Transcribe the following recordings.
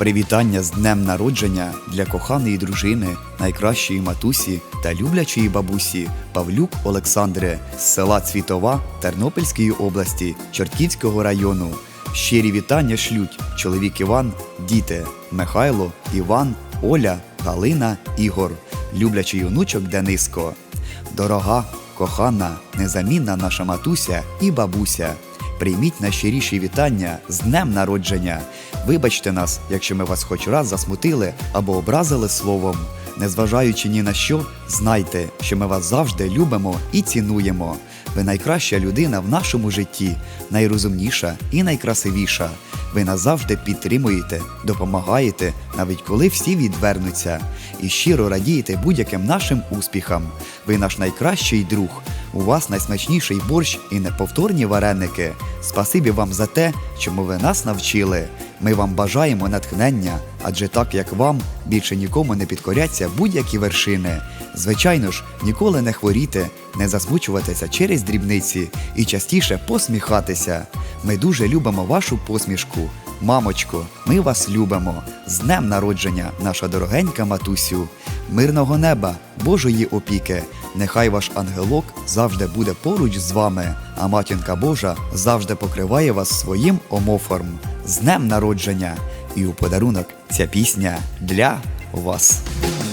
Привітання з днем народження для коханої дружини, найкращої матусі та люблячої бабусі Павлюк Олександре з села Цвітова Тернопільської області Чортківського району. Щирі вітання шлють чоловік Іван, діти Михайло, Іван, Оля, Галина, Ігор, люблячий онучок Дениско. Дорога, кохана, незамінна наша матуся і бабуся. Прийміть найщиріші вітання з днем народження. Вибачте нас, якщо ми вас хоч раз засмутили або образили словом. Незважаючи ні на що, знайте, що ми вас завжди любимо і цінуємо. Ви найкраща людина в нашому житті, найрозумніша і найкрасивіша. Ви нас завжди підтримуєте, допомагаєте, навіть коли всі відвернуться, і щиро радієте будь-яким нашим успіхам. Ви наш найкращий друг. У вас найсмачніший борщ і неповторні вареники. Спасибі вам за те, чому ви нас навчили. Ми вам бажаємо натхнення, адже так як вам більше нікому не підкоряться будь-які вершини. Звичайно ж, ніколи не хворіти, не засмучуватися через дрібниці і частіше посміхатися. Ми дуже любимо вашу посмішку. Мамочко, ми вас любимо. З днем народження, наша дорогенька матусю, мирного неба, Божої опіки. Нехай ваш ангелок завжди буде поруч з вами, а матінка Божа завжди покриває вас своїм омоформ. З днем народження! І у подарунок ця пісня для вас.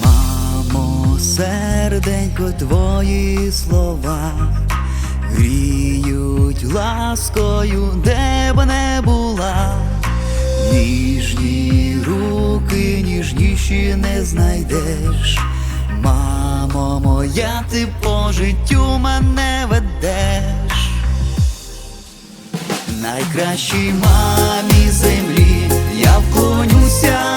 Мамо, серденько, твої слова гріють ласкою, де б не була. Ніжні руки, ніжніші не знайдеш. Моя, ти по життю мене ведеш. Найкращій мамі землі, я вклонюся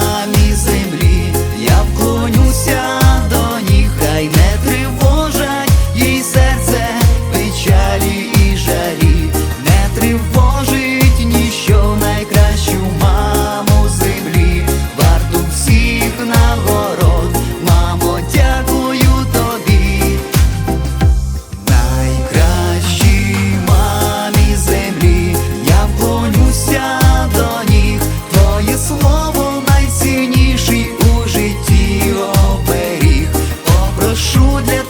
лишу для